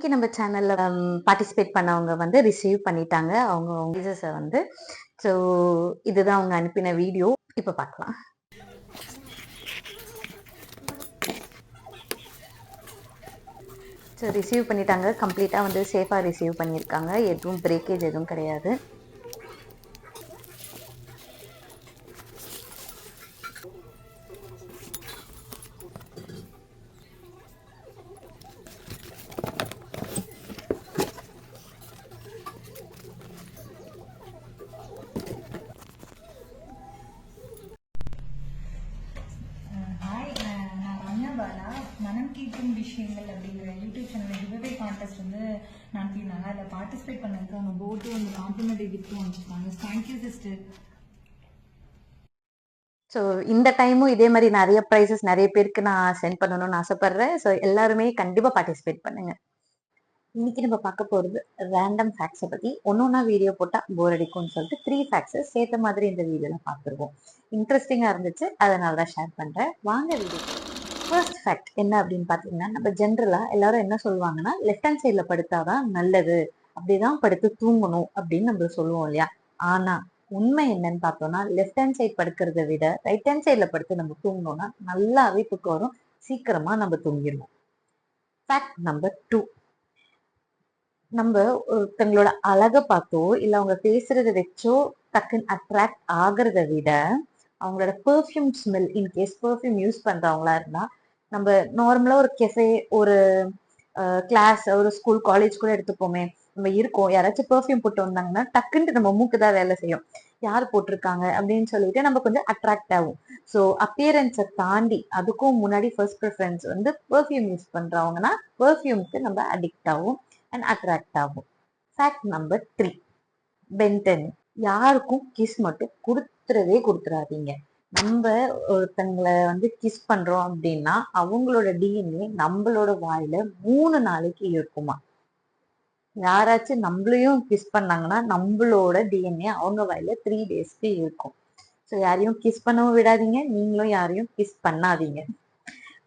இன்னைக்கு நம்ம சேனல்ல பார்ட்டிசிபேட் பண்ணவங்க வந்து ரிசீவ் பண்ணிட்டாங்க. அவங்க விசஸை வந்து. ஸோ இதுதான் அவங்க அனுப்பின வீடியோ இப்போ பார்க்கலாம். ஸோ ரிசீவ் பண்ணிட்டாங்க. கம்ப்ளீட்டாக வந்து சேஃபாக ரிசீவ் பண்ணியிருக்காங்க. எதுவும் பிரேக்கேஜ் எதுவும் கிடையாது. மனம் கீட்டும் விஷயங்கள் அப்படிங்கிற யூடியூப் சேனல் கிவ்அவே கான்டெஸ்ட் வந்து நடத்தினாங்க அதில் பார்ட்டிசிபேட் பண்ணதுக்கு அவங்க போட்டு வந்து காம்ப்ளிமெண்ட்ரி கிஃப்ட்டும் வந்துருக்காங்க தேங்க்யூ சிஸ்டர் ஸோ இந்த டைமும் இதே மாதிரி நிறைய ப்ரைஸஸ் நிறைய பேருக்கு நான் சென்ட் பண்ணணும்னு ஆசைப்படுறேன். ஸோ எல்லாருமே கண்டிப்பாக பார்ட்டிசிபேட் பண்ணுங்க. இன்னைக்கு நம்ம பார்க்க போகிறது ரேண்டம் ஃபேக்ட்ஸை பற்றி ஒன்று ஒன்றா வீடியோ போட்டால் போர் அடிக்கும்னு சொல்லிட்டு த்ரீ ஃபேக்ட்ஸை சேர்த்த மாதிரி இந்த வீடியோவில் பார்த்துருவோம். இன்ட்ரெஸ்டிங்காக இருந்துச்சு. அதனால தான் ஷேர் பண்ணுறேன் வாங்க வீடியோ ஃபர்ஸ்ட் ஃபேக்ட் என்ன அப்படின்னு பார்த்தீங்கன்னா நம்ம ஜென்ரலாக எல்லாரும் என்ன சொல்லுவாங்கன்னா லெஃப்ட் ஹேண்ட் சைடில் படுத்தாதான் நல்லது. அப்படிதான் படுத்து தூங்கணும் அப்படின்னு நம்ம சொல்லுவோம் இல்லையா? ஆனால் உண்மை என்னன்னு பார்த்தோம்னா லெஃப்ட் ஹேண்ட் சைட் படுக்கிறத விட ரைட் ஹேண்ட் சைடில் படுத்து நம்ம தூங்கினோம்னா நல்லாவே தூக்கம் வரும். சீக்கிரமாக நம்ம தூங்கிடுவோம். ஃபேக்ட் நம்பர் டூ நம்ம ஒருத்தங்களோட அழகை பார்த்தோ இல்லை அவங்க பேசுறத வச்சோ டக்குன்னு அட்ராக்ட் ஆகிறத விட அவங்களோட perfume smell in case perfume use பண்றவங்களா இருந்தா நம்ம நார்மலா ஒரு கெஃபே ஒரு கிளாஸ் ஒரு ஸ்கூல் காலேஜ் கூட எடுத்துப்போமே. நம்ம இருக்கோம். யாராச்சும் பெர்ஃப்யூம் போட்டு வந்தாங்கன்னா டக்குன்ட்டு நம்ம மூக்கு தான் வேலை செய்யும். யார் போட்டிருக்காங்க? அப்படின்னு சொல்லிட்டு நம்ம கொஞ்சம் அட்ராக்ட் ஆகும். ஸோ அப்பியரன்ஸை தாண்டி அதுக்கும் முன்னாடி ஃபர்ஸ்ட் ப்ரிஃபரன்ஸ் வந்து பெர்ஃப்யூம் யூஸ் பண்ணுறவங்கன்னா பெர்ஃப்யூம்க்கு நம்ம அடிக்ட் ஆகும் அண்ட் அட்ராக்ட் ஆகும். ஃபேக்ட் நம்பர் த்ரீ பென்டன் யாருக்கும் கிஸ் மட்டும் கொடுத்துறதே கொடுத்துறாதீங்க நம்ம ஒருத்தங்களை வந்து கிஸ் பண்றோம் அப்படின்னா அவங்களோட டிஎன்ஏ நம்மளோட வாயில மூணு நாளைக்கு இருக்குமா? யாராச்சும் நம்மளையும் கிஸ் பண்ணாங்கன்னா நம்மளோட டிஎன்ஏ அவங்க வாயில த்ரீ டேஸ்க்கு இருக்கும். ஸோ யாரையும் கிஸ் பண்ணவும் விடாதீங்க நீங்களும் யாரையும் கிஸ் பண்ணாதீங்க.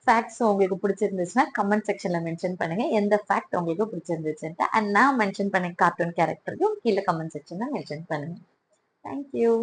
ஃபேக்ட்ஸ் உங்களுக்கு பிடிச்சிருந்துச்சுன்னா கமெண்ட் செக்ஷன்ல மென்ஷன் பண்ணுங்க. எந்த ஃபேக்ட் உங்களுக்கு பிடிச்சிருந்துச்சுன்ட்டு அண்ட் நான் மென்ஷன் பண்ண கார்ட்டூன் கேரக்டருக்கும் கீழே கமெண்ட் செக்ஷன்ல மென்ஷன் பண்ணுங்க. தேங்க்யூ